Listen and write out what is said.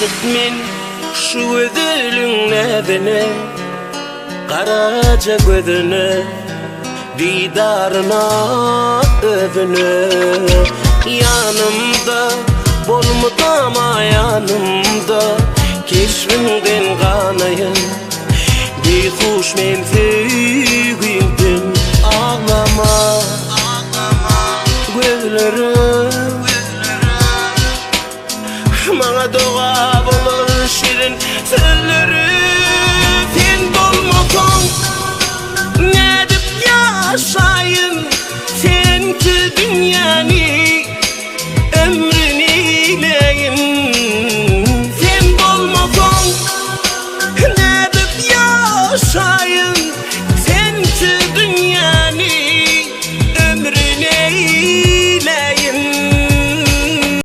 Hissetmin şu ödülün nedeni Karaca gözünü Didarına övünü. Yanımda Bol mutama yanımda. Keşfimden kanayım. Bir kuş menfi güldüm Ağlama. Ağlama. Gözlerim Bana doğa bulur şirin sözleri Sen bulmasın Ne edip yaşayın? Sen ki dünyanı Ömrünü ileyin Sen Ne edip yaşayın? Sen ki dünyanı Ömrünü ileyin